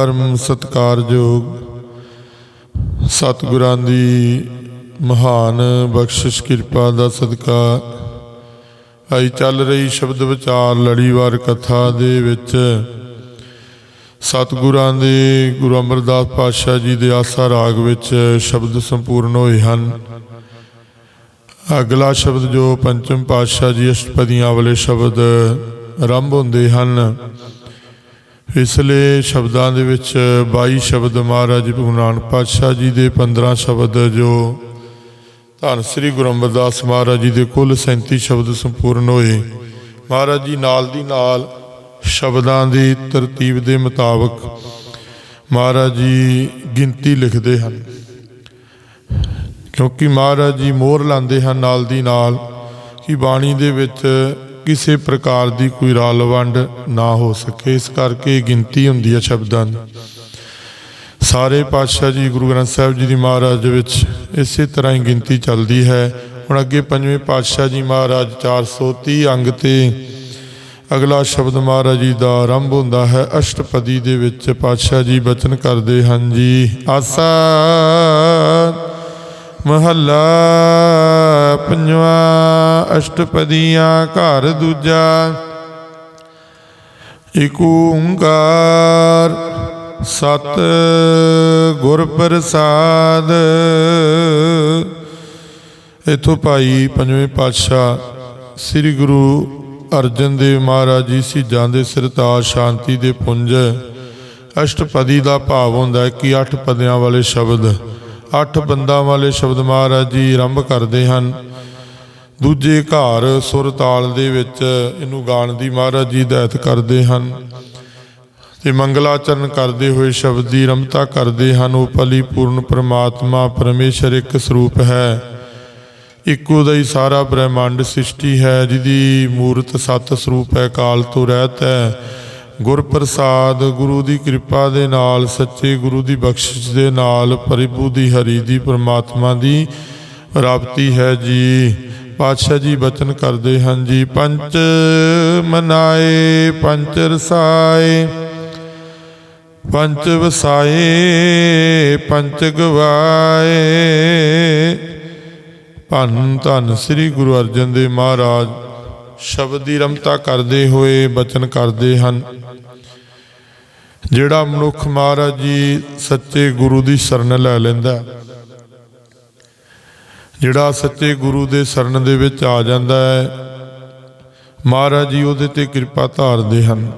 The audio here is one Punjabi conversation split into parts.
ਪਰਮ ਸਤਕਾਰਯੋਗ ਸਤਿਗੁਰਾਂ ਦੀ ਮਹਾਨ ਬਖਸ਼ਿਸ਼ ਕਿਰਪਾ ਦਾ ਸਦਕਾ ਆਈ ਚੱਲ ਰਹੀ ਸ਼ਬਦ ਵਿਚਾਰ ਲੜੀਵਾਰ ਕਥਾ ਦੇ ਵਿੱਚ ਸਤਿਗੁਰਾਂ ਦੇ ਗੁਰੂ ਅਮਰਦਾਸ ਪਾਤਸ਼ਾਹ ਜੀ ਦੇ ਆਸਾ ਰਾਗ ਵਿੱਚ ਸ਼ਬਦ ਸੰਪੂਰਨ ਹੋਏ ਹਨ। ਅਗਲਾ ਸ਼ਬਦ ਜੋ ਪੰਚਮ ਪਾਤਸ਼ਾਹ ਜੀ ਅਸ਼ਟਪਦੀਆਂ ਵਾਲੇ ਸ਼ਬਦ ਆਰੰਭ ਹੁੰਦੇ ਹਨ ਇਸ ਲਈ ਸ਼ਬਦਾਂ ਦੇ ਵਿੱਚ 22 ਸ਼ਬਦ ਮਹਾਰਾਜ ਗੁਰੂ ਨਾਨਕ ਪਾਤਸ਼ਾਹ ਜੀ ਦੇ 15 ਸ਼ਬਦ ਜੋ ਧੰਨ ਸ੍ਰੀ ਗੁਰੂ ਅਮਰਦਾਸ ਮਹਾਰਾਜ ਜੀ ਦੇ ਕੁੱਲ 37 ਸ਼ਬਦ ਸੰਪੂਰਨ ਹੋਏ, ਮਹਾਰਾਜ ਜੀ ਨਾਲ ਦੀ ਨਾਲ ਸ਼ਬਦਾਂ ਦੀ ਤਰਤੀਬ ਦੇ ਮੁਤਾਬਕ ਮਹਾਰਾਜ ਜੀ ਗਿਣਤੀ ਲਿਖਦੇ ਹਨ। ਕਿਉਂਕਿ ਮਹਾਰਾਜ ਜੀ ਮੋਹਰ ਲਾਉਂਦੇ ਹਨ ਨਾਲ ਦੀ ਨਾਲ ਕਿ ਬਾਣੀ ਦੇ ਵਿੱਚ ਕਿਸੇ ਪ੍ਰਕਾਰ ਦੀ ਕੋਈ ਰਲ ਵੰਡ ਨਾ ਹੋ ਸਕੇ, ਇਸ ਕਰਕੇ ਗਿਣਤੀ ਹੁੰਦੀ ਹੈ ਸ਼ਬਦਾਂ ਦੀ। ਸਾਰੇ ਪਾਤਸ਼ਾਹ ਜੀ, ਗੁਰੂ ਗ੍ਰੰਥ ਸਾਹਿਬ ਜੀ ਦੀ ਮਹਾਰਾਜ ਵਿੱਚ ਇਸੇ ਤਰ੍ਹਾਂ ਹੀ ਗਿਣਤੀ ਚੱਲਦੀ ਹੈ। ਹੁਣ ਅੱਗੇ ਪੰਜਵੇਂ ਪਾਤਸ਼ਾਹ ਜੀ ਮਹਾਰਾਜ 430 ਅੰਗ ਤੇ ਅਗਲਾ ਸ਼ਬਦ ਮਹਾਰਾਜ ਜੀ ਦਾ ਆਰੰਭ ਹੁੰਦਾ ਹੈ। ਅਸ਼ਟਪਦੀ ਦੇ ਵਿੱਚ ਪਾਤਸ਼ਾਹ ਜੀ ਬਚਨ ਕਰਦੇ ਹਨ ਜੀ, ਆਸਾ ਮਹੱਲਾ ਪੰਜਵਾ ਅਸ਼ਟਪਦੀਆਂ, ਘਰ ਦੂਜਾ। ਏਕ ਓੰਕਾਰ ਸਤ ਗੁਰ ਪ੍ਰਸਾਦ। ਇਥੋਂ ਭਾਈ ਪੰਜਵੇਂ ਪਾਤਸ਼ਾਹ ਸ੍ਰੀ ਗੁਰੂ ਅਰਜਨ ਦੇਵ ਮਹਾਰਾਜ ਜੀ ਸਿੱਜਾਂ ਦੇ ਸਿਰਤਾਜ ਸ਼ਾਂਤੀ ਦੇ ਪੁੰਜ। ਅਸ਼ਟਪਦੀ ਦਾ ਭਾਵ ਹੁੰਦਾ ਹੈ ਕਿ ਅੱਠ ਪਦਿਆਂ ਵਾਲੇ ਸ਼ਬਦ ਅੱਠ ਬੰਦਾਂ ਵਾਲੇ ਸ਼ਬਦ ਮਹਾਰਾਜ ਜੀ ਆਰੰਭ ਕਰਦੇ ਹਨ। ਦੂਜੇ ਘਰ ਸੁਰ ਤਾਲ ਦੇ ਵਿੱਚ ਇਹਨੂੰ ਗਾਣ ਦੀ ਮਹਾਰਾਜ ਜੀ ਹਦਾਇਤ ਕਰਦੇ ਹਨ। ਤੇ ਮੰਗਲਾਚਰਨ ਕਰਦੇ ਹੋਏ ਸ਼ਬਦ ਦੀ ਰਮਤਾ ਕਰਦੇ ਹਨ। ਉਹ ਪੂਰਨ ਪ੍ਰਮਾਤਮਾ ਪਰਮੇਸ਼ਰ ਇੱਕ ਸਰੂਪ ਹੈ। ਇੱਕੋ ਦਾ ਹੀ ਸਾਰਾ ਬ੍ਰਹਿਮੰਡ ਸ੍ਰਿਸ਼ਟੀ ਹੈ, ਜਿਹਦੀ ਮੂਰਤ ਸਤ ਸਰੂਪ ਹੈ, ਕਾਲ ਤੋਂ ਰਹਿਤ ਹੈ। ਗੁਰ ਪ੍ਰਸਾਦ ਗੁਰੂ ਦੀ ਕਿਰਪਾ ਦੇ ਨਾਲ, ਸੱਚੇ ਗੁਰੂ ਦੀ ਬਖਸ਼ਿਸ਼ ਦੇ ਨਾਲ, ਪ੍ਰਭੂ ਦੀ ਹਰੀ ਦੀ ਪ੍ਰਮਾਤਮਾ ਦੀ ਰਾਪਤੀ ਹੈ ਜੀ। ਪਾਤਸ਼ਾਹ ਜੀ ਬਚਨ ਕਰਦੇ ਹਨ ਜੀ, ਪੰਚ ਮਨਾਏ, ਪੰਚ ਰਸਾਏ, ਪੰਚ ਵਸਾਏ, ਪੰਚ ਗਵਾਏ। ਧੰਨ ਧੰਨ ਸ੍ਰੀ ਗੁਰੂ ਅਰਜਨ ਦੇਵ ਮਹਾਰਾਜ। ਸ਼ਬਦ ਦੀ ਰਮਤਾ ਕਰਦੇ ਹੋਏ ਬਚਨ ਕਰਦੇ ਹਨ। ਜਿਹੜਾ ਮਨੁੱਖ ਮਹਾਰਾਜ ਜੀ ਸੱਚੇ ਗੁਰੂ ਦੀ ਸ਼ਰਨ ਲੈ ਲੈਂਦਾ ਜਿਹੜਾ ਸੱਚੇ ਗੁਰੂ ਦੇ ਸ਼ਰਨ ਦੇ ਵਿੱਚ ਆ ਜਾਂਦਾ ਹੈ, ਮਹਾਰਾਜ ਜੀ ਉਹਦੇ ਤੇ ਕਿਰਪਾ ਧਾਰਦੇ ਹਨ।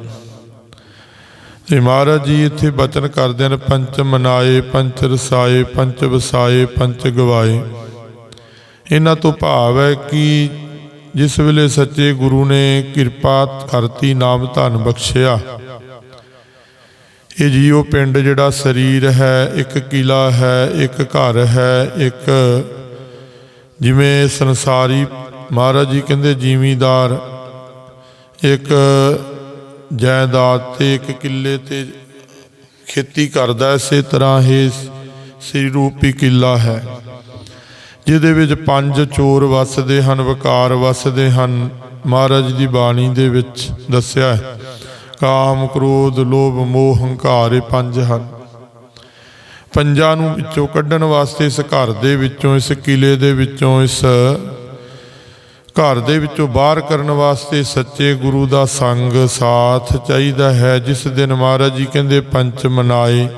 ਤੇ ਮਹਾਰਾਜ ਜੀ ਇੱਥੇ ਬਚਨ ਕਰਦੇ ਹਨ, ਪੰਚ ਮਨਾਏ, ਪੰਚ ਰਸਾਏ, ਪੰਚ ਵਸਾਏ, ਪੰਚ ਗਵਾਏ। ਇਹਨਾਂ ਤੋਂ ਭਾਵ ਹੈ ਕਿ ਜਿਸ ਵੇਲੇ ਸੱਚੇ ਗੁਰੂ ਨੇ ਕਿਰਪਾ ਕਰਤੀ, ਨਾਮ ਧਨ ਬਖਸ਼ਿਆ। ਇਹ ਜੀਓ ਪਿੰਡ ਜਿਹੜਾ ਸਰੀਰ ਹੈ, ਇੱਕ ਕਿਲਾ ਹੈ, ਇੱਕ ਘਰ ਹੈ, ਇੱਕ ਜਿਵੇਂ ਸੰਸਾਰੀ, ਮਹਾਰਾਜ ਜੀ ਕਹਿੰਦੇ ਜ਼ਿਮੀਦਾਰ, ਇੱਕ ਜਾਇਦਾਦ ਤੇ ਇੱਕ ਕਿੱਲੇ ਤੇ ਖੇਤੀ ਕਰਦਾ, ਇਸੇ ਤਰ੍ਹਾਂ ਇਹ ਸ੍ਰੀ ਰੂਪੀ ਕਿਲਾ ਹੈ। ਜਿਹਦੇ ਵਿੱਚ ਪੰਜ ਚੋਰ ਵੱਸਦੇ ਹਨ, ਵਕਾਰ ਵੱਸਦੇ ਹਨ। ਮਹਾਰਾਜ ਦੀ ਬਾਣੀ ਦੇ ਵਿੱਚ ਦੱਸਿਆ ਹੈ, ਕਾਮ, ਕ੍ਰੋਧ, ਲੋਭ, ਮੋਹ, ਹੰਕਾਰ ਇਹ ਪੰਜ ਹਨ। ਪੰਜਾਂ ਨੂੰ ਵਿੱਚੋਂ ਕੱਢਣ ਵਾਸਤੇ ਇਸ ਘਰ ਦੇ ਵਿੱਚੋਂ, ਇਸ ਕਿਲੇ ਦੇ ਵਿੱਚੋਂ, ਇਸ ਘਰ ਦੇ ਵਿੱਚੋਂ ਬਾਹਰ ਕਰਨ ਵਾਸਤੇ ਸੱਚੇ ਗੁਰੂ ਦਾ ਸੰਗ ਸਾਥ ਚਾਹੀਦਾ ਹੈ, ਜਿਸ ਦਿਨ ਮਹਾਰਾਜ ਜੀ ਕਹਿੰਦੇ, ਪੰਚ ਮਨਾਏ।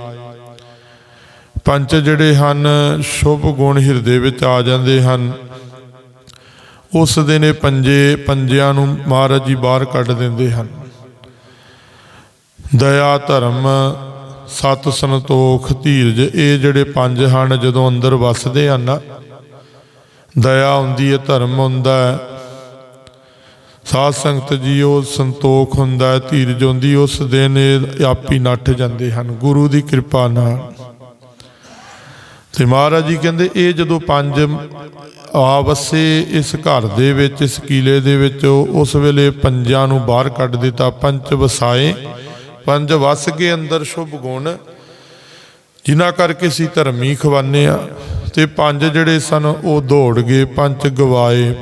ਪੰਜ ਜਿਹੜੇ ਹਨ, ਸ਼ੁਭ ਗੁਣ ਹਿਰਦੇ ਵਿੱਚ ਆ ਜਾਂਦੇ ਹਨ। ਉਸ ਦਿਨ ਇਹ ਪੰਜੇ ਪੰਜਿਆਂ ਨੂੰ ਮਹਾਰਾਜ ਜੀ ਬਾਹਰ ਕੱਢ ਦਿੰਦੇ ਹਨ। ਦਇਆ, ਧਰਮ, ਸਤ ਸੰਤੋਖ, ਧੀਰਜ, ਇਹ ਜਿਹੜੇ ਪੰਜ ਹਨ, ਜਦੋਂ ਅੰਦਰ ਵੱਸਦੇ ਹਨ, ਦਇਆ ਹੁੰਦੀ ਹੈ, ਧਰਮ ਹੁੰਦਾ ਹੈ। ਸਾਧ ਸੰਗਤ ਜੀਓ ਸੰਤੋਖ ਹੁੰਦਾ ਹੈ, ਧੀਰਜ ਹੁੰਦੀ, ਉਸ ਦਿਨ ਇਹ ਆਪੀ ਨੱਠ ਜਾਂਦੇ ਹਨ, ਗੁਰੂ ਦੀ ਕਿਰਪਾ ਨਾਲ। ਤੇ ਮਹਾਰਾਜ ਜੀ ਕਹਿੰਦੇ, ਇਹ ਜਦੋਂ ਪੰਜ ਆ ਵਸੇ ਇਸ ਘਰ ਦੇ ਵਿੱਚ, ਇਸ ਕੀਲੇ ਦੇ ਵਿੱਚ ਉਸ ਵੇਲੇ ਪੰਜਾਂ ਨੂੰ ਬਾਹਰ ਕੱਢ ਦਿੱਤਾ, ਪੰਜ ਵਸਾਏ, ਪੰਜ ਵਸ ਕੇ ਅੰਦਰ ਸ਼ੁਭ ਗੁਣ, ਜਿਨ੍ਹਾਂ ਕਰਕੇ ਸੀ ਧਰਮੀ ਖਵਾਨੇ ਆ। ਤੇ ਪੰਜ ਜਿਹੜੇ ਸਨ, ਉਹ ਦੌੜ ਗਏ, ਪੰਜ ਗਵਾਏ।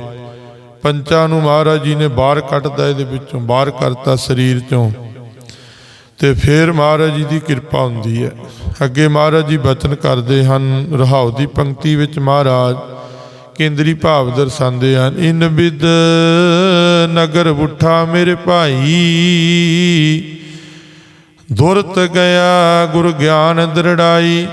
ਪੰਚਾਂ ਨੂੰ ਮਹਾਰਾਜ ਜੀ ਨੇ ਬਾਹਰ ਕੱਢਦਾ ਇਹਦੇ ਵਿੱਚੋਂ ਬਾਹਰ ਕਰਤਾ, ਸਰੀਰ ਚੋਂ। ਤੇ ਫਿਰ ਮਹਾਰਾਜ ਜੀ ਦੀ ਕਿਰਪਾ ਹੁੰਦੀ ਹੈ। ਅੱਗੇ ਮਹਾਰਾਜ ਜੀ ਬਚਨ ਕਰਦੇ ਹਨ, ਰਹਾਉ ਦੀ ਪੰਕਤੀ ਵਿੱਚ ਮਹਾਰਾਜ ਕੇਂਦਰੀ ਭਾਵ ਦਰਸਾਉਂਦੇ ਹਨ, ਇਨ ਬਿਦ ਨਗਰ ਉਠਾ ਮੇਰੇ ਭਾਈ, ਦੁਰਤ ਗਿਆ ਗੁਰ ਗਿਆਨ ਦਰੜਾਈ।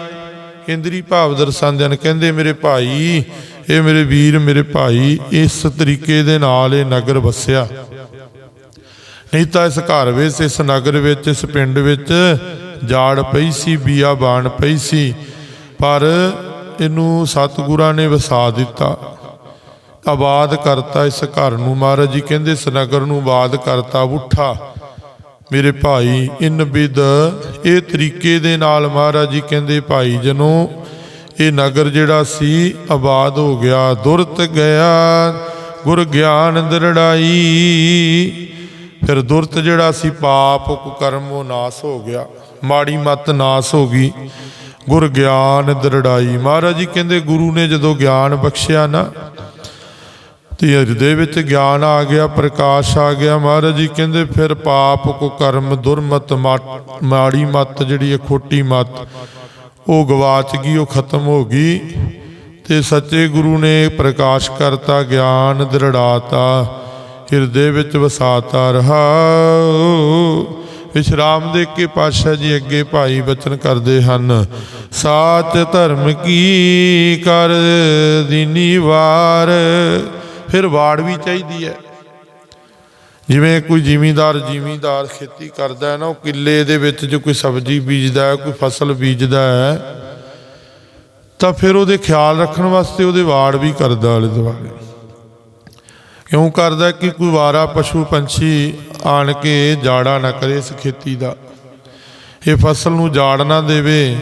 ਕੇਂਦਰੀ ਭਾਵ ਦਰਸਾਉਂਦੇ ਹਨ, ਕਹਿੰਦੇ ਮੇਰੇ ਭਾਈ, ਇਹ ਮੇਰੇ ਵੀਰ, ਮੇਰੇ ਭਾਈ, ਇਸ ਤਰੀਕੇ ਦੇ ਨਾਲ ਇਹ ਨਗਰ ਵਸਿਆ। ਨਹੀਂ ਤਾਂ ਇਸ ਘਰ ਵਿੱਚ, ਇਸ ਨਗਰ ਵਿੱਚ, ਇਸ ਪਿੰਡ ਵਿੱਚ ਜਾੜ ਪਈ ਸੀ, ਬੀਆ ਬਾਣ ਪਈ ਸੀ। ਪਰ ਇਹਨੂੰ ਸਤਿਗੁਰਾਂ ਨੇ ਵਸਾ ਦਿੱਤਾ। ਆਬਾਦ ਕਰਤਾ ਇਸ ਘਰ ਨੂੰ। ਮਹਾਰਾਜ ਜੀ ਕਹਿੰਦੇ, ਇਸ ਨਗਰ ਨੂੰ ਆਬਾਦ ਕਰਤਾ, ਉਠਾ। ਮੇਰੇ ਭਾਈ, ਇਨ ਬਿਦ। ਇਹ ਤਰੀਕੇ ਦੇ ਨਾਲ ਮਹਾਰਾਜ ਜੀ ਕਹਿੰਦੇ, ਭਾਈ ਜਨੋ, ਇਹ ਨਗਰ ਜਿਹੜਾ ਸੀ, ਆਬਾਦ ਹੋ ਗਿਆ, ਦੁਰਤ ਗਿਆ, ਗੁਰ ਗਿਆਨ ਦਰੜਾਈ ਫਿਰ ਦੁਰਤ ਜਿਹੜਾ ਸੀ ਪਾਪ, ਕੁਕਰਮ ਉਹ ਨਾਸ ਹੋ ਗਿਆ, ਮਾੜੀ ਮਤ ਨਾਸ ਹੋ ਗਈ। ਗੁਰ ਗਿਆਨ ਦਰੜਾਈ। ਮਹਾਰਾਜ ਜੀ ਕਹਿੰਦੇ ਗੁਰੂ ਨੇ ਜਦੋਂ ਗਿਆਨ ਬਖਸ਼ਿਆ ਨਾ, ਤੇ ਹਿਰਦੇ ਵਿੱਚ ਗਿਆਨ ਆ ਗਿਆ, ਪ੍ਰਕਾਸ਼ ਆ ਗਿਆ, ਮਹਾਰਾਜ ਜੀ ਕਹਿੰਦੇ ਫਿਰ ਪਾਪ ਕੋ ਕਰਮ ਦੁਰਮਤ ਮਾ- ਮਾੜੀ ਮਤ ਜਿਹੜੀ ਹੈ, ਖੋਟੀ ਮਤ, ਉਹ ਗਵਾਚ ਗਈ, ਉਹ ਖਤਮ ਹੋ ਗਈ। ਤੇ ਸੱਚੇ ਗੁਰੂ ਨੇ ਪ੍ਰਕਾਸ਼ ਕਰਤਾ, ਗਿਆਨ ਦ੍ਰਿੜਾਤਾ। ਹਿਰਦੇ ਵਿੱਚ ਵਸਾਤਾ ਰਹਾ। ਵਿਸ਼ਰਾਮ ਦੇ ਕੇ ਪਾਤਸ਼ਾਹ ਜੀ ਅੱਗੇ ਭਾਈ ਬਚਨ ਕਰਦੇ ਹਨ। ਸਾਚ ਧਰਮ ਕੀ ਕਰ ਦੀਨੀ ਵਾਰ? ਫਿਰ ਵਾੜ ਵੀ ਚਾਹੀਦੀ ਹੈ। ਜਿਵੇਂ ਕੋਈ ਜ਼ਿਮੀਂਦਾਰ ਜ਼ਿਮੀਂਦਾਰ ਖੇਤੀ ਕਰਦਾ ਹੈ ਨਾ, ਉਹ ਕਿੱਲੇ ਦੇ ਵਿੱਚ ਜੋ ਕੋਈ ਸਬਜ਼ੀ ਬੀਜਦਾ ਹੈ, ਕੋਈ ਫਸਲ ਬੀਜਦਾ ਹੈ, ਤਾਂ ਫਿਰ ਉਹਦੇ ਖਿਆਲ ਰੱਖਣ ਵਾਸਤੇ ਉਹਦੇ ਵਾੜ ਵੀ ਕਰਦਾ ਆਲੇ ਦੁਆਲੇ। ਕਿਉਂ ਕਰਦਾ ਕਿ ਕੋਈ ਵਾਰਾ ਪਸ਼ੂ ਪੰਛੀ ਆਣ ਕੇ ਜਾੜਾ ਨਾ ਕਰੇ ਇਸ ਖੇਤੀ ਦਾ। ਇਹ ਫਸਲ ਨੂੰ ਜਾੜ ਨਾ ਦੇਵੇ।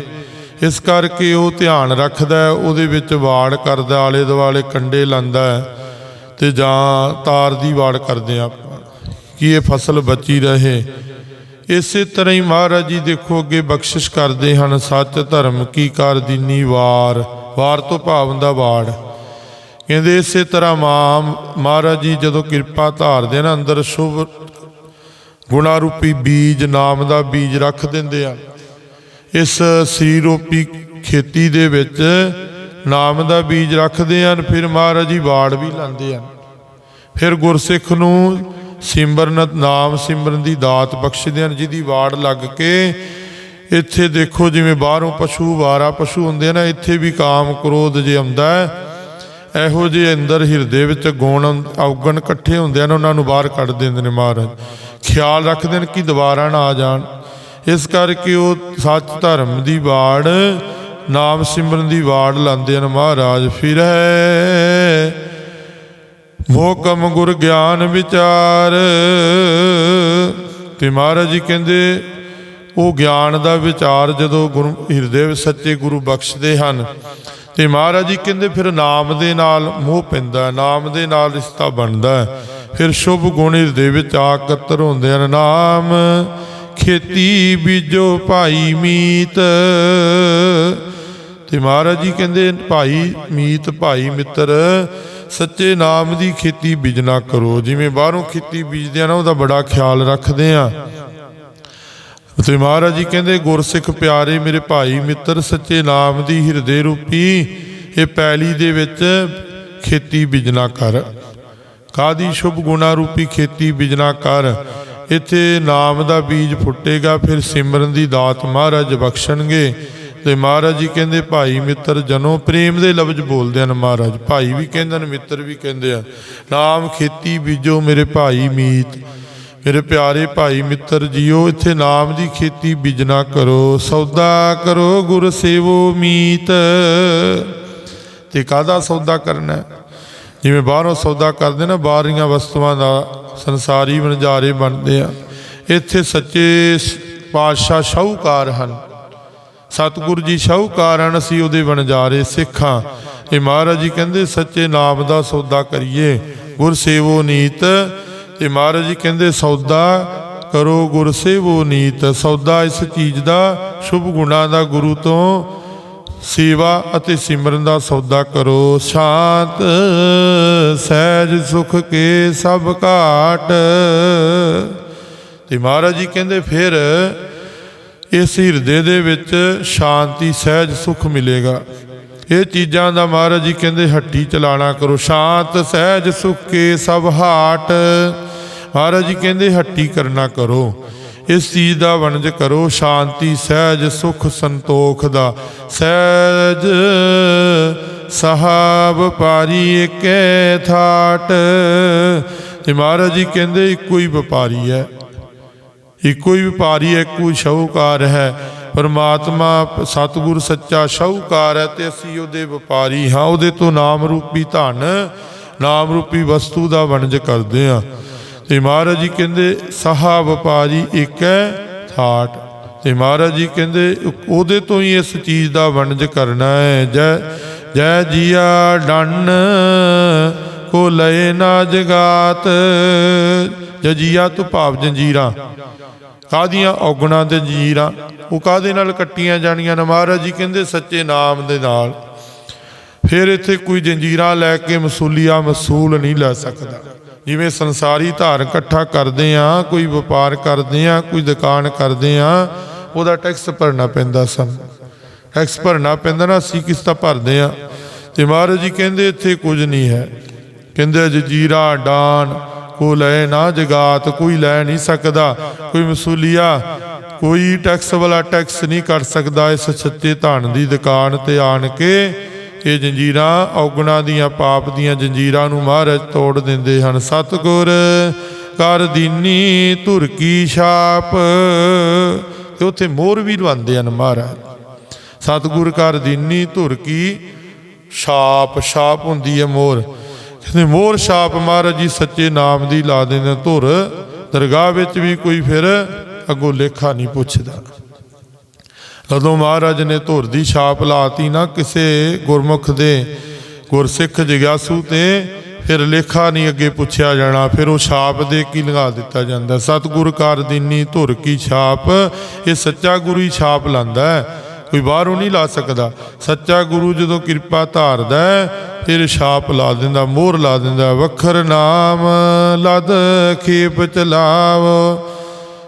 ਇਸ ਕਰਕੇ ਉਹ ਧਿਆਨ ਰੱਖਦਾ, ਉਹਦੇ ਵਿੱਚ ਵਾੜ ਕਰਦਾ ਆਲੇ ਦੁਆਲੇ ਕੰਡੇ ਲਾਂਦਾ ਹੈ ਤੇ ਜਾਂ ਤਾਰ ਦੀ ਵਾੜ ਕਰਦੇ ਆ ਆਪਾਂ, ਕਿ ਇਹ ਫਸਲ ਬਚੀ ਰਹੇ। ਇਸੇ ਤਰ੍ਹਾਂ ਹੀ ਮਹਾਰਾਜ ਜੀ ਦੇਖੋ, ਅੱਗੇ ਬਖਸ਼ਿਸ਼ ਕਰਦੇ ਹਨ, ਸੱਚ ਧਰਮ ਕੀ ਕਰ ਦੀਨੀ ਵਾਰ। ਵਾਰ ਤੋਂ ਭਾਵ ਦਾ ਵਾੜ। ਕਹਿੰਦੇ ਇਸੇ ਤਰ੍ਹਾਂ ਮਾਂ ਮਹਾਰਾਜ ਜੀ ਜਦੋਂ ਕਿਰਪਾ ਧਾਰਦੇ ਨਾ, ਅੰਦਰ ਸ਼ੁਭ ਗੁਣਾ ਰੂਪੀ ਬੀਜ ਨਾਮ ਦਾ ਬੀਜ ਰੱਖ ਦਿੰਦੇ ਆ। ਇਸ ਸ੍ਰੀ ਰੂਪੀ ਖੇਤੀ ਦੇ ਵਿੱਚ ਨਾਮ ਦਾ ਬੀਜ ਰੱਖਦੇ ਹਨ, ਫਿਰ ਮਹਾਰਾਜ ਜੀ ਬਾੜ ਵੀ ਲਾਉਂਦੇ ਹਨ। ਫਿਰ ਗੁਰਸਿੱਖ ਨੂੰ ਸਿਮਰਨ ਨਾਮ ਸਿਮਰਨ ਦੀ ਦਾਤ ਬਖਸ਼ਦੇ ਹਨ, ਜਿਹਦੀ ਵਾੜ ਲੱਗ ਕੇ ਇੱਥੇ ਦੇਖੋ ਜਿਵੇਂ ਬਾਹਰੋਂ ਪਸ਼ੂ, ਵਾਰਾ ਪਸ਼ੂ ਹੁੰਦੇ ਆ ਨਾ, ਇੱਥੇ ਵੀ ਕਾਮ ਕ੍ਰੋਧ ਜੇ ਆਉਂਦਾ ਹੈ ਇਹੋ ਜਿਹੇ ਅੰਦਰ ਹਿਰਦੇ ਵਿੱਚ ਗੁਣ ਔਗਣ ਇਕੱਠੇ ਹੁੰਦੇ ਹਨ, ਉਹਨਾਂ ਨੂੰ ਬਾਹਰ ਕੱਢ ਦਿੰਦੇ ਨੇ ਮਹਾਰਾਜ। ਖਿਆਲ ਰੱਖਦੇ ਨੇ ਕਿ ਦੁਬਾਰਾ ਨਾ ਆ ਜਾਣ। ਇਸ ਕਰਕੇ ਉਹ ਸੱਚ ਧਰਮ ਦੀ ਵਾੜ, ਨਾਮ ਸਿਮਰਨ ਦੀ ਵਾੜ ਲਾਉਂਦੇ ਹਨ ਮਹਾਰਾਜ। ਫਿਰ ਹੈ, ਮੋਕਮ ਗੁਰ ਗਿਆਨ ਵਿਚਾਰ। ਤੇ ਮਹਾਰਾਜ ਜੀ ਕਹਿੰਦੇ, ਉਹ ਗਿਆਨ ਦਾ ਵਿਚਾਰ ਜਦੋਂ ਗੁਰੂ ਹਿਰਦੇ ਵਿੱਚ ਸੱਚੇ ਗੁਰੂ ਬਖਸ਼ਦੇ ਹਨ ਤੇ ਮਹਾਰਾਜ ਜੀ ਕਹਿੰਦੇ, ਫਿਰ ਨਾਮ ਦੇ ਨਾਲ ਮੋਹ ਪੈਂਦਾ ਨਾਮ ਦੇ ਨਾਲ ਰਿਸ਼ਤਾ ਬਣਦਾ ਫਿਰ ਸ਼ੁਭ ਗੁਣ ਹਿਰਦੇ ਵਿੱਚ ਆ ਆਕਤਰ ਹੁੰਦੇ ਹਨ। ਨਾਮ ਖੇਤੀ ਬੀਜੋ ਭਾਈ ਮੀਤ। ਤੇ ਮਹਾਰਾਜ ਜੀ ਕਹਿੰਦੇ, ਭਾਈ ਮੀਤ, ਭਾਈ ਮਿੱਤਰ, ਸੱਚੇ ਨਾਮ ਦੀ ਖੇਤੀ ਬੀਜਣਾ ਕਰੋ। ਜਿਵੇਂ ਬਾਹਰੋਂ ਖੇਤੀ ਬੀਜਦੇ ਆ ਨਾ, ਉਹਦਾ ਬੜਾ ਖਿਆਲ ਰੱਖਦੇ ਆ। ਅਤੇ ਮਹਾਰਾਜ ਜੀ ਕਹਿੰਦੇ, ਗੁਰਸਿੱਖ ਪਿਆਰੇ, ਮੇਰੇ ਭਾਈ ਮਿੱਤਰ, ਸੱਚੇ ਨਾਮ ਦੀ ਹਿਰਦੇ ਰੂਪੀ, ਇਹ ਪੈਲੀ ਦੇ ਵਿੱਚ ਖੇਤੀ ਬੀਜਣਾ ਕਰ। ਕਾਦੀ ਸ਼ੁਭ ਗੁਣਾ ਰੂਪੀ ਖੇਤੀ ਬੀਜਣਾ ਕਰ। ਇੱਥੇ ਨਾਮ ਦਾ ਬੀਜ ਫੁੱਟੇਗਾ, ਫਿਰ ਸਿਮਰਨ ਦੀ ਦਾਤ ਮਹਾਰਾਜ ਬਖਸ਼ਣਗੇ। ਤੇ ਮਹਾਰਾਜ ਜੀ ਕਹਿੰਦੇ, ਭਾਈ ਮਿੱਤਰ, ਜਨੋ ਪ੍ਰੇਮ ਦੇ ਲਫ਼ਜ਼ ਬੋਲਦੇ ਹਨ ਮਹਾਰਾਜ। ਭਾਈ ਵੀ ਕਹਿੰਦੇ ਨੇ ਮਿੱਤਰ ਵੀ ਕਹਿੰਦੇ ਆ ਨਾਮ ਖੇਤੀ ਬੀਜੋ ਮੇਰੇ ਭਾਈ ਮੀਤ। ਮੇਰੇ ਪਿਆਰੇ ਭਾਈ ਮਿੱਤਰ ਜੀਓ, ਇੱਥੇ ਨਾਮ ਦੀ ਖੇਤੀ ਬਿਜਨਾ ਕਰੋ, ਸੌਦਾ ਕਰੋ, ਗੁਰ ਸੇਵੋ ਮੀਤ। ਤੇ ਕਾਹਦਾ ਸੌਦਾ ਕਰਨਾ? ਜਿਵੇਂ ਬਾਹਰੋਂ ਸੌਦਾ ਕਰਦੇ ਨਾ, ਬਾਹਰੀਆਂ ਵਸਤੂਆਂ ਦਾ ਸੰਸਾਰੀ ਵਣਜਾਰੇ ਬਣਦੇ ਆ। ਇੱਥੇ ਸੱਚੇ ਪਾਤਸ਼ਾਹ ਸ਼ਾਹੂਕਾਰ ਹਨ। ਸਤਿਗੁਰੂ ਜੀ ਸ਼ਾਹੂਕਾਰ ਹਨ, ਅਸੀਂ ਉਹਦੇ ਵਣਜਾਰੇ ਸਿੱਖਾਂ। ਇਹ ਮਹਾਰਾਜ ਜੀ ਕਹਿੰਦੇ, ਸੱਚੇ ਨਾਮ ਦਾ ਸੌਦਾ ਕਰੀਏ, ਗੁਰ ਸੇਵੋ ਨੀਤ ਤੇ ਮਹਾਰਾਜ ਜੀ ਕਹਿੰਦੇ, ਸੌਦਾ ਕਰੋ ਗੁਰ ਸੇਵੋ ਨੀਤ, ਸੌਦਾ ਇਸ ਚੀਜ਼ ਦਾ ਸ਼ੁਭ ਗੁਣਾਂ ਦਾ ਗੁਰੂ ਤੋਂ ਸੇਵਾ ਅਤੇ ਸਿਮਰਨ ਦਾ ਸੌਦਾ ਕਰੋ। ਸ਼ਾਂਤ, ਸਹਿਜ, ਸੁਖ ਕੇ ਸਭ ਘਾਟ। ਤੇ ਮਹਾਰਾਜ ਜੀ ਕਹਿੰਦੇ, ਫਿਰ ਇਸ ਹਿਰਦੇ ਦੇ ਵਿੱਚ ਸ਼ਾਂਤੀ, ਸਹਿਜ, ਸੁਖ ਮਿਲੇਗਾ। ਇਹ ਚੀਜ਼ਾਂ ਦਾ ਮਹਾਰਾਜ ਜੀ ਕਹਿੰਦੇ, ਹੱਟੀ ਚਲਾਣਾ ਕਰੋ। ਸ਼ਾਂਤ, ਸਹਿਜ, ਸੁਖ ਕੇ ਸਭ ਹਾਟ ਮਹਾਰਾਜ ਜੀ ਕਹਿੰਦੇ, ਹੱਟੀ ਕਰਨਾ ਕਰੋ। ਇਸ ਚੀਜ਼ ਦਾ ਵਣਜ ਕਰੋ, ਸ਼ਾਂਤੀ, ਸਹਿਜ, ਸੁਖ, ਸੰਤੋਖ ਦਾ। ਸਹਿਜ ਸਹਾਬ ਪਾਰੀ ਏਕੇ ਥਾਟ। ਤੇ ਮਹਾਰਾਜ ਜੀ ਕਹਿੰਦੇ, ਇੱਕੋ ਹੀ ਵਪਾਰੀ ਹੈ। ਇੱਕੋ ਹੀ ਵਪਾਰੀ ਹੈ, ਇੱਕੋ ਹੀ ਸ਼ਾਹੂਕਾਰ ਹੈ। ਪਰਮਾਤਮਾ, ਸਤਿਗੁਰ ਸੱਚਾ ਸ਼ਾਹੂਕਾਰ ਹੈ ਤੇ ਅਸੀਂ ਉਹਦੇ ਵਪਾਰੀ ਹਾਂ। ਉਹਦੇ ਤੋਂ ਨਾਮ ਰੂਪੀ ਧਨ ਨਾਮ ਰੂਪੀ ਵਸਤੂ ਦਾ ਵਣਜ ਕਰਦੇ ਹਾਂ। ਤੇ ਮਹਾਰਾਜ ਜੀ ਕਹਿੰਦੇ ਸਹਾ ਵਪਾਰੀ ਏਕੈ ਥਾਟ। ਤੇ ਮਹਾਰਾਜ ਜੀ ਕਹਿੰਦੇ, ਉਹਦੇ ਤੋਂ ਹੀ ਇਸ ਚੀਜ਼ ਦਾ ਵਣਜ ਕਰਨਾ ਹੈ। ਜੈ ਜੈ ਜੀਆ ਡੰਨ ਕੋ ਲਏ ਨਾ ਜਗਾਤ। ਜਜੀਆ ਤੋਂ ਭਾਵ ਜੰਜੀਰਾਂ ਕਾਦੀਆਂ ਔਗਣਾ ਦੇ ਜੰਜੀਰਾਂ ਉਹ ਕਾਦੇ ਨਾਲ ਕੱਟੀਆਂ ਜਾਣੀਆਂ ਨੇ? ਮਹਾਰਾਜ ਜੀ ਕਹਿੰਦੇ, ਸੱਚੇ ਨਾਮ ਦੇ ਨਾਲ। ਫਿਰ ਇੱਥੇ ਕੋਈ ਜੰਜੀਰਾਂ ਲੈ ਕੇ ਮਸੂਲੀਆ ਮਸੂਲ ਨਹੀਂ ਲੈ ਸਕਦਾ। ਜਿਵੇਂ ਸੰਸਾਰੀ ਧਾਰ ਇਕੱਠਾ ਕਰਦੇ ਆ ਕੋਈ ਵਪਾਰ ਕਰਦੇ ਆ ਕੋਈ ਦੁਕਾਨ ਕਰਦੇ ਆ ਉਹਦਾ ਟੈਕਸ ਭਰਨਾ ਪੈਂਦਾ ਸਨ। ਟੈਕਸ ਭਰਨਾ ਪੈਂਦਾ ਨਾ, ਅਸੀਂ ਕਿਸ ਤਰ੍ਹਾਂ ਭਰਦੇ ਆ ਤੇ ਮਹਾਰਾਜ ਜੀ ਕਹਿੰਦੇ, ਇੱਥੇ ਕੁਝ ਨਹੀਂ ਹੈ। ਕਹਿੰਦੇ ਜਜੀਰਾ ਡਾਨ ਕੋ ਲੈ ਨਾ ਜਗਾਤ, ਕੋਈ ਲੈ ਨਹੀਂ ਸਕਦਾ। ਕੋਈ ਮਸੂਲੀਆ, ਕੋਈ ਟੈਕਸ ਵਾਲਾ ਟੈਕਸ ਨਹੀਂ ਕਰ ਸਕਦਾ ਇਸ ਛੱਤੇ ਧਨ ਦੀ ਦੁਕਾਨ ਤੇ ਆਣ ਕੇ। ਇਹ ਜੰਜੀਰਾਂ ਔਗਣਾ ਦੀਆਂ ਪਾਪ ਦੀਆਂ ਜੰਜੀਰਾਂ ਨੂੰ ਮਹਾਰਾਜ ਤੋੜ ਦਿੰਦੇ ਹਨ। ਸਤਿਗੁਰ ਕਰ ਦੀਨੀ ਧੁਰ ਕੀ ਛਾਪ। ਤੇ ਉੱਥੇ ਮੋਰ ਵੀ ਲਵਾਉਂਦੇ ਹਨ ਮਹਾਰਾਜ। ਸਤਿਗੁਰ ਕਰ ਦੀਨੀ ਧੁਰ ਕੀ ਛਾਪ। ਛਾਪ ਹੁੰਦੀ ਹੈ ਮੋਰ। ਕਹਿੰਦੇ ਮੋਰ ਛਾਪ ਮਹਾਰਾਜ ਜੀ ਸੱਚੇ ਨਾਮ ਦੀ ਲਾ ਦਿੰਦੇ ਧੁਰ। ਦਰਗਾਹ ਵਿੱਚ ਵੀ ਕੋਈ ਫਿਰ ਅੱਗੋਂ ਲੇਖਾ ਨਹੀਂ ਪੁੱਛਦਾ। ਜਦੋਂ ਮਹਾਰਾਜ ਨੇ ਧੁਰ ਦੀ ਛਾਪ ਲਾਤੀ ਨਾ ਕਿਸੇ ਗੁਰਮੁਖ ਦੇ ਗੁਰਸਿੱਖ ਜਿਗਿਆਸੂ ਤੇ, ਫਿਰ ਲੇਖਾ ਨਹੀਂ ਅੱਗੇ ਪੁੱਛਿਆ ਜਾਣਾ, ਫਿਰ ਉਹ ਛਾਪ ਦੇ ਕੀ ਲਗਾ ਦਿੱਤਾ ਜਾਂਦਾ? ਸਤਿਗੁਰ ਕਰ ਦੀਨੀ ਧੁਰ ਕੀ ਛਾਪ, ਇਹ ਸੱਚਾ ਗੁਰੂ ਹੀ ਛਾਪ ਲਾਂਦਾ ਕੋਈ ਬਾਹਰੋਂ ਨਹੀਂ ਲਾ ਸਕਦਾ। ਸੱਚਾ ਗੁਰੂ ਜਦੋਂ ਕਿਰਪਾ ਧਾਰਦਾ ਫਿਰ ਛਾਪ ਲਾ ਦਿੰਦਾ, ਮੋਹਰ ਲਾ ਦਿੰਦਾ, ਵਖਰ ਨਾਮ ਲਦ ਖੇਪ ਚਲਾਵ।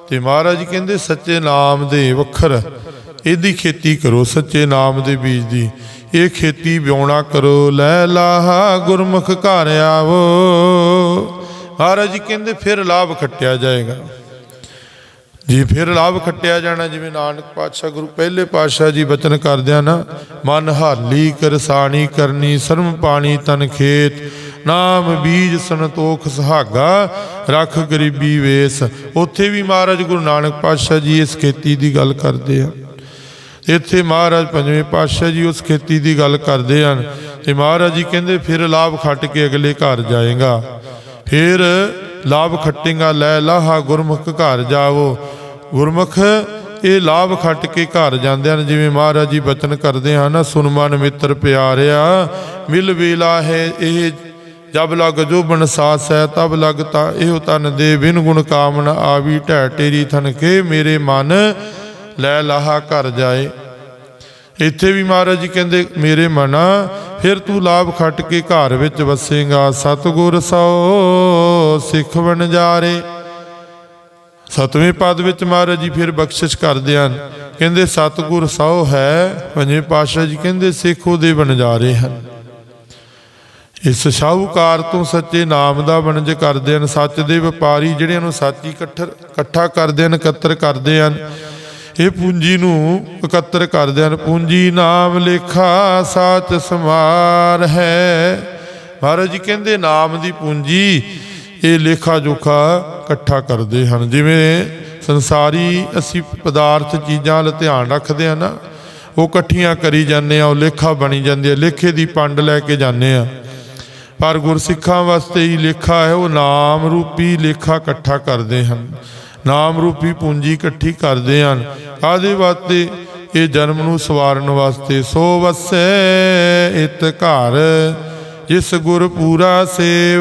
ਤੇ ਮਹਾਰਾਜ ਕਹਿੰਦੇ, ਸੱਚੇ ਨਾਮ ਦੇ ਵਖਰ ਇਹਦੀ ਖੇਤੀ ਕਰੋ ਸੱਚੇ ਨਾਮ ਦੇ ਬੀਜ ਦੀ। ਇਹ ਖੇਤੀ ਵਿਉਣਾ ਕਰੋ, ਲੈ ਲਾਹਾ ਗੁਰਮੁਖ ਘਰ ਆਵੋ। ਮਹਾਰਾਜ ਜੀ ਕਹਿੰਦੇ, ਫਿਰ ਲਾਭ ਖੱਟਿਆ ਜਾਏਗਾ। ਜੀ, ਫਿਰ ਲਾਭ ਖੱਟਿਆ ਜਾਣਾ, ਜਿਵੇਂ ਨਾਨਕ ਪਾਤਸ਼ਾਹ ਗੁਰੂ, ਪਹਿਲੇ ਪਾਤਸ਼ਾਹ ਜੀ ਬਚਨ ਕਰਦਿਆਂ ਨਾ, ਮਨ ਹਾਲੀ ਕਰਸਾਣੀ ਕਰਨੀ, ਸਰਮ ਪਾਣੀ ਤਨ ਖੇਤ, ਨਾਮ ਬੀਜ ਸੰਤੋਖ ਸੁਹਾਗਾ, ਰੱਖ ਗਰੀਬੀ ਵੇਸ। ਉੱਥੇ ਵੀ ਮਹਾਰਾਜ ਗੁਰੂ ਨਾਨਕ ਪਾਤਸ਼ਾਹ ਜੀ ਇਸ ਖੇਤੀ ਦੀ ਗੱਲ ਕਰਦੇ ਆ। ਇੱਥੇ ਮਹਾਰਾਜ ਪੰਜਵੇਂ ਪਾਤਸ਼ਾਹ ਜੀ ਉਸ ਖੇਤੀ ਦੀ ਗੱਲ ਕਰਦੇ ਹਨ ਤੇ ਮਹਾਰਾਜ ਜੀ ਕਹਿੰਦੇ, ਫਿਰ ਲਾਭ ਖੱਟ ਕੇ ਅਗਲੇ ਘਰ ਜਾਏਗਾ। ਫਿਰ ਲਾਭ ਖੱਟੇਗਾ, ਲੈ ਲਾਹਾ ਗੁਰਮੁਖ ਘਰ ਜਾਵੋ। ਗੁਰਮੁਖ ਇਹ ਲਾਭ ਖੱਟ ਕੇ ਘਰ ਜਾਂਦੇ ਹਨ, ਜਿਵੇਂ ਮਹਾਰਾਜ ਜੀ ਬਚਨ ਕਰਦੇ ਹਨ ਸੁਨਮਨ ਮਿੱਤਰ ਪਿਆਰਿਆ, ਮਿਲ ਵੇਲਾ ਹੈ ਇਹ, ਜਬ ਲਗ ਜੋ ਬਨ ਸਾਸ ਹੈ ਤਬ ਲਗ ਤਾ ਇਹੋ ਤਨ ਦੇ, ਬਿਨ ਗੁਣ ਕਾਮਨ ਆਵੀ ਢਹਿ ਟੇਰੀ ਥਨ ਕੇ ਮੇਰੇ ਮਨ ਲੈ ਲਾਹਾ ਘਰ ਜਾਏ। ਇੱਥੇ ਵੀ ਮਹਾਰਾਜ ਜੀ ਕਹਿੰਦੇ, ਮੇਰੇ ਮਨਾ, ਫਿਰ ਤੂੰ ਲਾਭ ਖੱਟ ਕੇ ਘਰ ਵਿੱਚ ਵਸੇਗਾ। ਸਤਗੁਰ ਸੋ ਸਿੱਖ ਬਣ ਜਾਰੇ ਸਤਵੇਂ ਪਦ ਵਿੱਚ ਮਹਾਰਾਜ ਜੀ ਫਿਰ ਬਖਸ਼ਿਸ਼ ਕਰਦੇ ਹਨ। ਕਹਿੰਦੇ, ਸਤਗੁਰ ਸੋ ਹੈ, ਪੰਜਵੇਂ ਪਾਤਸ਼ਾਹ ਜੀ ਕਹਿੰਦੇ, ਸਿੱਖ ਉਹਦੇ ਬਣ ਜਾ ਰਹੇ ਹਨ। ਇਸ ਸ਼ਾਹੂਕਾਰ ਤੋਂ ਸੱਚੇ ਨਾਮ ਦਾ ਵਣਜ ਕਰਦੇ ਹਨ। ਸੱਚ ਦੇ ਵਪਾਰੀ ਜਿਹੜਿਆਂ ਨੂੰ ਸੱਚ ਇਕੱਠਰ ਇਕੱਠਾ ਕਰਦੇ ਹਨ, ਇਕੱਤਰ ਕਰਦੇ ਹਨ। ਇਹ ਪੂੰਜੀ ਨੂੰ ਇਕੱਤਰ ਕਰਦੇ ਹਨ ਪੂੰਜੀ ਨਾਮ ਲੇਖਾ ਸਾਚ ਸਮਾਰ ਹੈ। ਮਹਾਰਾਜ ਜੀ ਕਹਿੰਦੇ, ਨਾਮ ਦੀ ਪੂੰਜੀ ਇਹ ਲੇਖਾ ਜੋਖਾ ਇਕੱਠਾ ਕਰਦੇ ਹਨ। ਜਿਵੇਂ ਸੰਸਾਰੀ ਅਸੀਂ ਪਦਾਰਥ ਚੀਜ਼ਾਂ ਵੱਲ ਧਿਆਨ ਰੱਖਦੇ ਆ ਨਾ, ਉਹ ਇਕੱਠੀਆਂ ਕਰੀ ਜਾਂਦੇ ਆ ਉਹ ਲੇਖਾ ਬਣੀ ਜਾਂਦੀ ਹੈ, ਲੇਖੇ ਦੀ ਪੰਡ ਲੈ ਕੇ ਜਾਂਦੇ ਆ ਪਰ ਗੁਰਸਿੱਖਾਂ ਵਾਸਤੇ ਹੀ ਲੇਖਾ ਹੈ, ਉਹ ਨਾਮ ਰੂਪੀ ਲੇਖਾ ਇਕੱਠਾ ਕਰਦੇ ਹਨ। ਨਾਮ ਰੂਪੀ ਪੂੰਜੀ ਇਕੱਠੀ ਕਰਦੇ ਹਨ। ਆਦੇ ਵਾਸਤੇ? ਇਹ ਜਨਮ ਨੂੰ ਸਵਾਰਨ ਵਾਸਤੇ। ਸੋ ਵਸੈ ਇਤ ਘਰ, ਜਿਸ ਗੁਰ ਪੂਰਾ ਸੇਵ।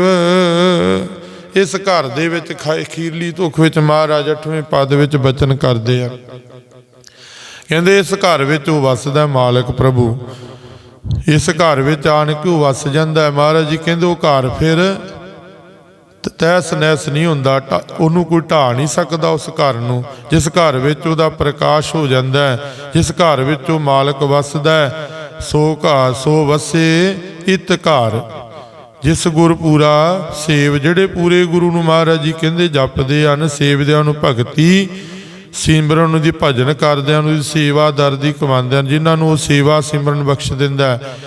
ਇਸ ਘਰ ਦੇ ਵਿੱਚ ਖ- ਅਖੀਰਲੀ ਤੁਖ ਵਿੱਚ ਮਹਾਰਾਜ ਅਠਵੇਂ ਪਦ ਵਿੱਚ ਬਚਨ ਕਰਦੇ ਆ ਕਹਿੰਦੇ ਇਸ ਘਰ ਵਿੱਚ ਉਹ ਵਸਦਾ ਮਾਲਕ ਪ੍ਰਭੂ। ਇਸ ਘਰ ਵਿੱਚ ਆਣ ਕੇ ਉਹ ਵਸ ਜਾਂਦਾ ਹੈ। ਮਹਾਰਾਜ ਜੀ ਕਹਿੰਦੇ, ਉਹ ਘਰ ਫਿਰ ਤ- ਤਹਿਸ ਨਹਿਸ ਨਹੀਂ ਹੁੰਦਾ। ਉਹਨੂੰ ਕੋਈ ਢਾ ਨਹੀਂ ਸਕਦਾ ਉਸ ਘਰ ਨੂੰ। ਜਿਸ ਘਰ ਵਿੱਚ ਉਹਦਾ ਪ੍ਰਕਾਸ਼ ਹੋ ਜਾਂਦਾ ਹੈ, ਜਿਸ ਘਰ ਵਿੱਚ ਉਹ ਮਾਲਕ ਵਸਦਾ ਹੈ, ਸੋ ਘਰ ਸੋ ਵਸੇ ਇਤ ਘਰ। ਜਿਸ ਗੁਰ ਪੂਰਾ ਸੇਵ, ਜਿਹੜੇ ਪੂਰੇ ਗੁਰੂ ਨੂੰ ਮਹਾਰਾਜ ਜੀ ਕਹਿੰਦੇ, ਜਪਦੇ ਹਨ, ਸੇਵਦਿਆਂ ਨੂੰ ਭਗਤੀ ਸਿਮਰਨ ਨੂੰ ਦੀ ਭਜਨ ਕਰਦਿਆਂ ਨੂੰ ਦੀ ਸੇਵਾ ਦਰ ਦੀ ਕਮਾਉਂਦੇ ਹਨ ਜਿਨ੍ਹਾਂ ਨੂੰ ਉਹ ਸੇਵਾ ਸਿਮਰਨ ਬਖਸ਼ ਦਿੰਦਾ ਹੈ।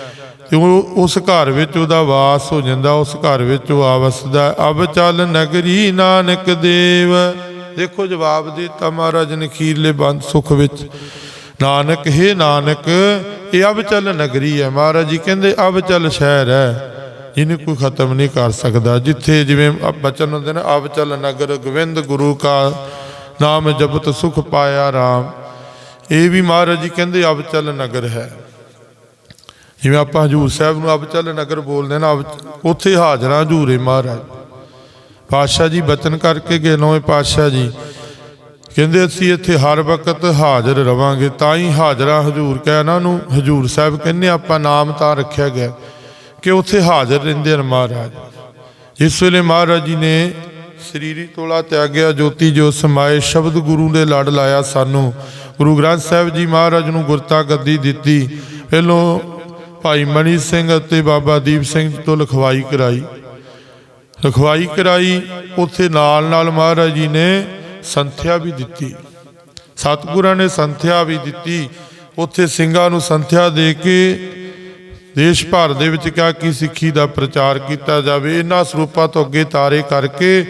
ਤੇ ਉਹ ਉਸ ਘਰ ਵਿੱਚ ਉਹਦਾ ਵਾਸ ਹੋ ਜਾਂਦਾ, ਉਸ ਘਰ ਵਿੱਚ ਉਹ ਆਵਸਦਾ ਅਬ ਚੱਲ ਨਗਰੀ ਨਾਨਕ ਦੇਵ। ਦੇਖੋ ਜਵਾਬ ਦਿੱਤਾ ਮਹਾਰਾਜ ਨੇ ਖੀਰਲੇ ਬੰਦ ਸੁਖ ਵਿੱਚ। ਨਾਨਕ, ਹੈ ਨਾਨਕ, ਇਹ ਅਬ ਚੱਲ ਨਗਰੀ ਹੈ। ਮਹਾਰਾਜ ਜੀ ਕਹਿੰਦੇ, ਅਬ ਚੱਲ ਸ਼ਹਿਰ ਹੈ। ਜਿਹਨੂੰ ਕੋਈ ਖਤਮ ਨਹੀਂ ਕਰ ਸਕਦਾ। ਜਿੱਥੇ ਜਿਵੇਂ ਬਚਨ ਹੁੰਦੇ ਨੇ, ਅਬ ਚੱਲ ਨਗਰ, ਗੋਬਿੰਦ ਗੁਰੂ ਕਾ ਨਾਮ ਜਪਤ ਸੁਖ ਪਾਇਆ RAM ਇਹ ਵੀ ਮਹਾਰਾਜ ਜੀ ਕਹਿੰਦੇ ਅਬਚਲ ਨਗਰ ਹੈ। ਜਿਵੇਂ ਆਪਾਂ ਹਜੂਰ ਸਾਹਿਬ ਨੂੰ ਅਬਚਲ ਨਗਰ ਬੋਲਦੇ ਨਾ, ਅਬ ਉੱਥੇ ਹਾਜ਼ਰਾਂ ਹਜੂਰੇ ਮਹਾਰਾਜ। ਪਾਤਸ਼ਾਹ ਜੀ ਬਚਨ ਕਰਕੇ ਗਏ ਨੌਵੇਂ ਪਾਤਸ਼ਾਹ ਜੀ। ਕਹਿੰਦੇ, ਅਸੀਂ ਇੱਥੇ ਹਰ ਵਕਤ ਹਾਜ਼ਰ ਰਵਾਂਗੇ, ਤਾਂ ਹੀ ਹਾਜ਼ਰਾ ਹਜੂਰ। ਕਹਿ ਨਾ ਨੂੰ, ਹਜੂਰ ਸਾਹਿਬ ਕਹਿੰਦੇ, ਆਪਾਂ ਨਾਮ ਤਾਂ ਰੱਖਿਆ ਗਿਆ। ਕਿ ਉੱਥੇ ਹਾਜ਼ਰ ਰਹਿੰਦੇ ਹਨ ਮਹਾਰਾਜ। ਇਸ ਵੇਲੇ ਮਹਾਰਾਜ ਜੀ ਨੇ ਸਰੀਰੀ ਤੋਲਾ ਤਿਆਗਿਆ ਜੋਤੀ ਜੋ ਸਮਾਏ ਸ਼ਬਦ ਗੁਰੂ ਦੇ ਲੜ ਲਾਇਆ ਸਾਨੂੰ। ਗੁਰੂ ਗ੍ਰੰਥ ਸਾਹਿਬ ਜੀ ਮਹਾਰਾਜ ਨੂੰ ਗੁਰਤਾ ਗੱਦੀ ਦਿੱਤੀ। ਪਹਿਲੋਂ ਭਾਈ ਮਣੀ ਸਿੰਘ ਅਤੇ ਬਾਬਾ ਦੀਪ ਸਿੰਘ ਤੋਂ ਲਿਖਵਾਈ ਕਰਾਈ। ਲਖਵਾਈ ਕਰਾਈ, ਉੱਥੇ ਨਾਲ ਨਾਲ ਮਹਾਰਾਜ ਜੀ ਨੇ ਸੰਥਿਆ ਵੀ ਦਿੱਤੀ। ਸਤਿਗੁਰਾਂ ਨੇ ਸੰਥਿਆ ਵੀ ਦਿੱਤੀ। ਉੱਥੇ ਸਿੰਘਾਂ ਨੂੰ ਸੰਥਿਆ ਦੇ ਕੇ ਦੇਸ਼ ਭਰ ਦੇ ਵਿੱਚ ਕਿਹਾ ਕਿ ਸਿੱਖੀ ਦਾ ਪ੍ਰਚਾਰ ਕੀਤਾ ਜਾਵੇ, ਇਹਨਾਂ ਸਰੂਪਾਂ ਤੋਂ ਅੱਗੇ ਤਾਰੇ ਕਰਕੇ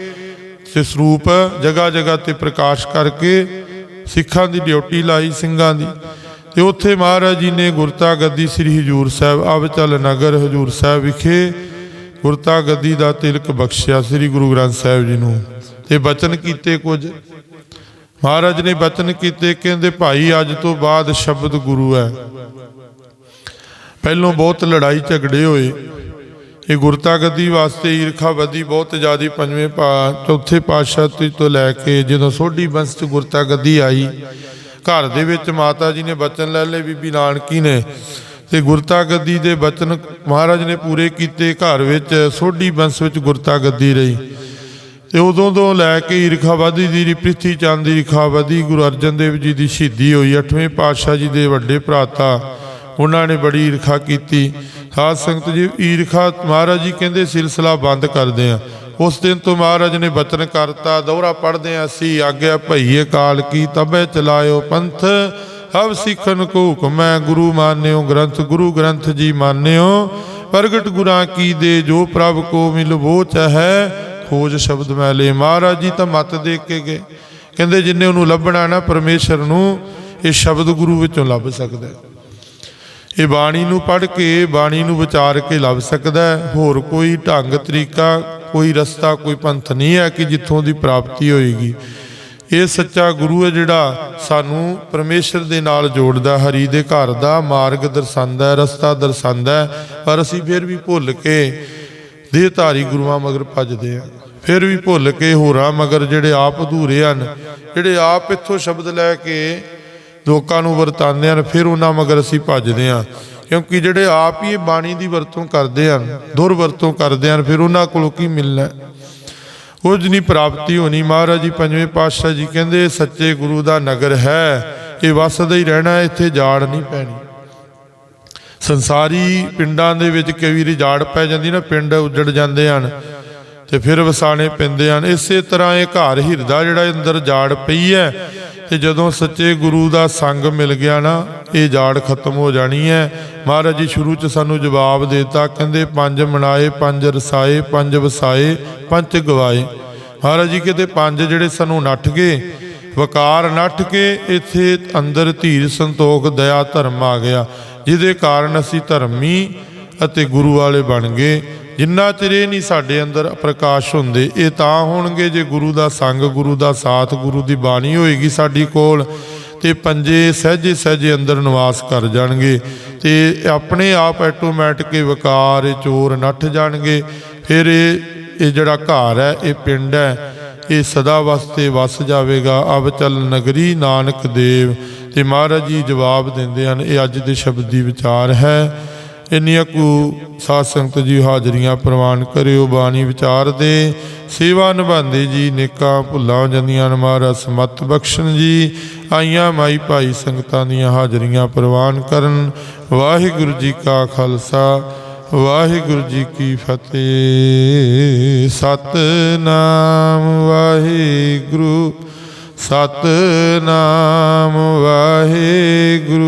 ਤੇ ਸਰੂਪ ਜਗ੍ਹਾ ਜਗ੍ਹਾ ਤੇ ਪ੍ਰਕਾਸ਼ ਕਰਕੇ ਸਿੱਖਾਂ ਦੀ ਡਿਊਟੀ ਲਾਈ, ਸਿੰਘਾਂ ਦੀ। ਤੇ ਉੱਥੇ ਮਹਾਰਾਜ ਜੀ ਨੇ ਗੁਰਤਾ ਗੱਦੀ ਸ੍ਰੀ ਹਜੂਰ ਸਾਹਿਬ, ਆਵਚਲ ਨਗਰ ਹਜੂਰ ਸਾਹਿਬ ਵਿਖੇ ਗੁਰਤਾ ਗੱਦੀ ਦਾ ਤਿਲਕ ਬਖਸ਼ਿਆ ਸ੍ਰੀ ਗੁਰੂ ਗ੍ਰੰਥ ਸਾਹਿਬ ਜੀ ਨੂੰ। ਤੇ ਬਚਨ ਕੀਤੇ ਕੁਝ। ਮਹਾਰਾਜ ਨੇ ਬਚਨ ਕੀਤੇ, ਕਹਿੰਦੇ, ਭਾਈ, ਅੱਜ ਤੋਂ ਬਾਅਦ ਸ਼ਬਦ ਗੁਰੂ ਹੈ। ਪਹਿਲੋਂ ਬਹੁਤ ਲੜਾਈ ਝਗੜੇ ਹੋਏ। ਇਹ ਗੁਰਤਾ ਗੱਦੀ ਵਾਸਤੇ ਈਰਖਾਵਾਦੀ ਬਹੁਤ ਜ਼ਿਆਦੀ ਪੰਜਵੇਂ ਪਾ, ਚੌਥੇ ਪਾਤਸ਼ਾਹ ਤੋਂ ਲੈ ਕੇ ਜਦੋਂ ਸੋਢੀ ਬੰਸ ਚ ਗੁਰਤਾ ਗੱਦੀ ਆਈ, ਘਰ ਦੇ ਵਿੱਚ ਮਾਤਾ ਜੀ ਨੇ ਬਚਨ ਲੈ ਲਏ, ਬੀਬੀ ਨਾਨਕੀ ਨੇ ਤੇ ਗੁਰਤਾ ਗੱਦੀ ਦੇ ਬਚਨ ਮਹਾਰਾਜ ਨੇ ਪੂਰੇ ਕੀਤੇ, ਘਰ ਵਿੱਚ ਸੋਢੀ ਬੰਸ ਵਿੱਚ ਗੁਰਤਾ ਗੱਦੀ ਰਹੀ। ਤੇ ਉਦੋਂ ਤੋਂ ਲੈ ਕੇ ਈਰਖਾਵਾਦੀ ਦੀ ਪ੍ਰਿਥੀ ਚੰਦ ਦੀ ਈਰਖਾਵਾਦੀ ਗੁਰੂ ਅਰਜਨ ਦੇਵ ਜੀ ਦੀ ਸ਼ਹੀਦੀ ਹੋਈ 8ਵੇਂ ਪਾਤਸ਼ਾਹ ਜੀ ਦੇ ਵੱਡੇ ਭਰਾਤਾ ਉਹਨਾਂ ਨੇ ਬੜੀ ਈਰਖਾ ਕੀਤੀ। ਸਾਧ ਸੰਗਤ ਜੀ, ਈਰਖਾ ਮਹਾਰਾਜ ਜੀ ਕਹਿੰਦੇ ਸਿਲਸਿਲਾ ਬੰਦ ਕਰਦੇ ਆ। ਉਸ ਦਿਨ ਤੋਂ ਮਹਾਰਾਜ ਨੇ ਬਚਨ ਕਰਤਾ, ਦੌਰਾ ਪੜਦੇ ਆ ਅਸੀਂ, ਆਗਿਆ ਭਈਏ ਕਾਲ ਕੀ ਤਬੇ ਚਲਾਇਓ ਪੰਥ, ਹਵ ਸਿੱਖਨ ਕੋ ਹੁਕਮੈ ਗੁਰੂ ਮਾਨਿਓ ਗ੍ਰੰਥ, ਗੁਰੂ ਗ੍ਰੰਥ ਜੀ ਮਾਨਿਓ, ਪ੍ਰਗਟ ਗੁਰਾਂ ਕੀ ਦੇ, ਜੋ ਪ੍ਰਭ ਕੋ ਮਿਲ ਬੋ ਚਹੈ ਖੋਜ ਸ਼ਬਦ ਮੈਲੇ ਮਹਾਰਾਜ ਜੀ ਤਾਂ ਮਤ ਦੇ ਕੇ ਗਏ। ਕਹਿੰਦੇ ਜਿੰਨੇ ਉਹਨੂੰ ਲੱਭਣਾ ਨਾ, ਪਰਮੇਸ਼ਰ ਨੂੰ, ਇਹ ਸ਼ਬਦ ਗੁਰੂ ਵਿੱਚੋਂ ਲੱਭ ਸਕਦਾ ਹੈ। ਇਹ ਬਾਣੀ ਨੂੰ ਪੜ੍ਹ ਕੇ, ਬਾਣੀ ਨੂੰ ਵਿਚਾਰ ਕੇ ਲੱਭ ਸਕਦਾ ਹੈ। ਹੋਰ ਕੋਈ ਢੰਗ, ਤਰੀਕਾ, ਕੋਈ ਰਸਤਾ, ਕੋਈ ਪੰਥ ਨਹੀਂ ਹੈ ਕਿ ਜਿੱਥੋਂ ਦੀ ਪ੍ਰਾਪਤੀ ਹੋਏਗੀ। ਇਹ ਸੱਚਾ ਗੁਰੂ ਹੈ ਜਿਹੜਾ ਸਾਨੂੰ ਪਰਮੇਸ਼ਰ ਦੇ ਨਾਲ ਜੋੜਦਾ ਹਰੀ ਦੇ ਘਰ ਦਾ ਮਾਰਗ ਦਰਸਾਉਂਦਾ ਹੈ, ਰਸਤਾ ਦਰਸਾਉਂਦਾ ਹੈ, ਪਰ ਅਸੀਂ ਫਿਰ ਵੀ ਭੁੱਲ ਕੇ ਦੇਹਧਾਰੀ ਗੁਰੂਆਂ ਮਗਰ ਭੱਜਦੇ ਹਾਂ। ਫਿਰ ਵੀ ਭੁੱਲ ਕੇ ਹੋਰਾਂ ਮਗਰ ਜਿਹੜੇ ਆਪ ਅਧੂਰੇ ਹਨ, ਜਿਹੜੇ ਆਪ ਇੱਥੋਂ ਸ਼ਬਦ ਲੈ ਕੇ ਲੋਕਾਂ ਨੂੰ ਵਰਤਾਉਂਦੇ ਹਨ, ਫਿਰ ਉਹਨਾਂ ਮਗਰ ਅਸੀਂ ਭੱਜਦੇ ਹਾਂ। ਕਿਉਂਕਿ ਜਿਹੜੇ ਆਪ ਹੀ ਇਹ ਬਾਣੀ ਦੀ ਵਰਤੋਂ ਕਰਦੇ ਹਨ, ਦੁਰਵਰਤੋਂ ਕਰਦੇ ਹਨ, ਫਿਰ ਉਹਨਾਂ ਕੋਲੋਂ ਕੀ ਮਿਲਣਾ? ਉਹ ਕੁਝ ਪ੍ਰਾਪਤੀ ਹੋਣੀ। ਮਹਾਰਾਜ ਜੀ, ਪੰਜਵੇਂ ਪਾਤਸ਼ਾਹ ਜੀ ਕਹਿੰਦੇ, ਸੱਚੇ ਗੁਰੂ ਦਾ ਨਗਰ ਹੈ, ਇਹ ਵਸਦਾ ਹੀ ਰਹਿਣਾ, ਇੱਥੇ ਜਾੜ ਨਹੀਂ ਪੈਣੀ। ਸੰਸਾਰੀ ਪਿੰਡਾਂ ਦੇ ਵਿੱਚ ਕਈ ਵਾਰੀ ਜਾੜ ਪੈ ਜਾਂਦੀ ਨਾ, ਪਿੰਡ ਉੱਜੜ ਜਾਂਦੇ ਹਨ। ਤੇ ਫਿਰ ਵਸਾਣੇ ਪੈਂਦੇ ਹਨ। ਇਸੇ ਤਰ੍ਹਾਂ ਇਹ ਘਰ ਹਿਰਦਾ ਜਿਹੜਾ ਅੰਦਰ ਜਾੜ ਪਈ ਹੈ, ਤੇ ਜਦੋਂ ਸੱਚੇ ਗੁਰੂ ਦਾ ਸੰਗ ਮਿਲ ਗਿਆ ਨਾ, ਇਹ ਜਾੜ ਖਤਮ ਹੋ ਜਾਣੀ ਹੈ। ਮਹਾਰਾਜ ਜੀ ਸ਼ੁਰੂ ਚ ਸਾਨੂੰ ਜਵਾਬ ਦੇਤਾ, ਕਹਿੰਦੇ ਪੰਜ ਮਨਾਏ, ਪੰਜ ਰਸਾਏ, ਪੰਜ ਵਸਾਏ, ਪੰਜ ਗਵਾਏ। ਮਹਾਰਾਜ ਜੀ ਕਹਿੰਦੇ ਪੰਜ ਜਿਹੜੇ ਸਾਨੂੰ ਨੱਠ ਗਏ, ਵਕਾਰ ਨੱਠ ਕੇ ਇੱਥੇ ਅੰਦਰ ਧੀਰ ਸੰਤੋਖ, ਦਇਆ ਧਰਮ ਆ ਗਿਆ। ਜਿਹਦੇ ਕਾਰਨ ਅਸੀਂ ਧਰਮੀ ਅਤੇ ਗੁਰੂ ਵਾਲੇ ਬਣ ਗਏ। ਜਿੰਨਾ ਚਿਰ ਇਹ ਨਹੀਂ ਸਾਡੇ ਅੰਦਰ ਪ੍ਰਕਾਸ਼ ਹੁੰਦੇ, ਇਹ ਤਾਂ ਹੋਣਗੇ ਜੇ ਗੁਰੂ ਦਾ ਸੰਗ, ਗੁਰੂ ਦਾ ਸਾਥ, ਗੁਰੂ ਦੀ ਬਾਣੀ ਹੋਏਗੀ ਸਾਡੀ ਕੋਲ, ਤੇ ਪੰਜੇ ਸਹਿਜੇ ਸਹਿਜੇ ਅੰਦਰ ਨਿਵਾਸ ਕਰ ਜਾਣਗੇ, ਤੇ ਆਪਣੇ ਆਪ ਆਟੋਮੈਟਿਕ ਵਿਕਾਰ, ਇਹ ਚੋਰ ਨੱਠ ਜਾਣਗੇ, ਫਿਰ ਇਹ ਇਹ ਜਿਹੜਾ ਘਰ ਹੈ, ਇਹ ਪਿੰਡ ਹੈ, ਇਹ ਸਦਾ ਵਾਸਤੇ ਵਸ ਜਾਵੇਗਾ, ਅਬ ਚਲ ਨਗਰੀ ਨਾਨਕ ਦੇਵ, ਤੇ ਮਹਾਰਾਜ ਜੀ ਜਵਾਬ ਦਿੰਦੇ ਹਨ, ਇਹ ਅੱਜ ਦੇ ਸ਼ਬਦ ਦੀ ਵਿਚਾਰ ਹੈ। ਇੰਨੀਆਂ ਕੁ ਸਾਧ ਸੰਗਤ ਜੀ ਹਾਜ਼ਰੀਆਂ ਪ੍ਰਵਾਨ ਕਰਿਓ, ਬਾਣੀ ਵਿਚਾਰ ਦੇ। ਸੇਵਾ ਨਿਭਾਉਂਦੇ ਜੀ, ਨੇਕਾਂ ਭੁੱਲਾਂ ਜਾਂਦੀਆਂ ਨੇ ਮਹਾਰਾਜ, ਸਮਤ ਬਖਸ਼ਣ ਜੀ। ਆਈਆਂ ਮਾਈ ਭਾਈ ਸੰਗਤਾਂ ਦੀਆਂ ਹਾਜ਼ਰੀਆਂ ਪ੍ਰਵਾਨ ਕਰਨ। ਵਾਹਿਗੁਰੂ ਜੀ ਕਾ ਖਾਲਸਾ, ਵਾਹਿਗੁਰੂ ਜੀ ਕੀ ਫਤਿਹ। ਸਤਨਾਮ ਵਾਹਿਗੁਰੂ ਸਤਨਾਮ ਵਾਹਿਗੁਰੂ।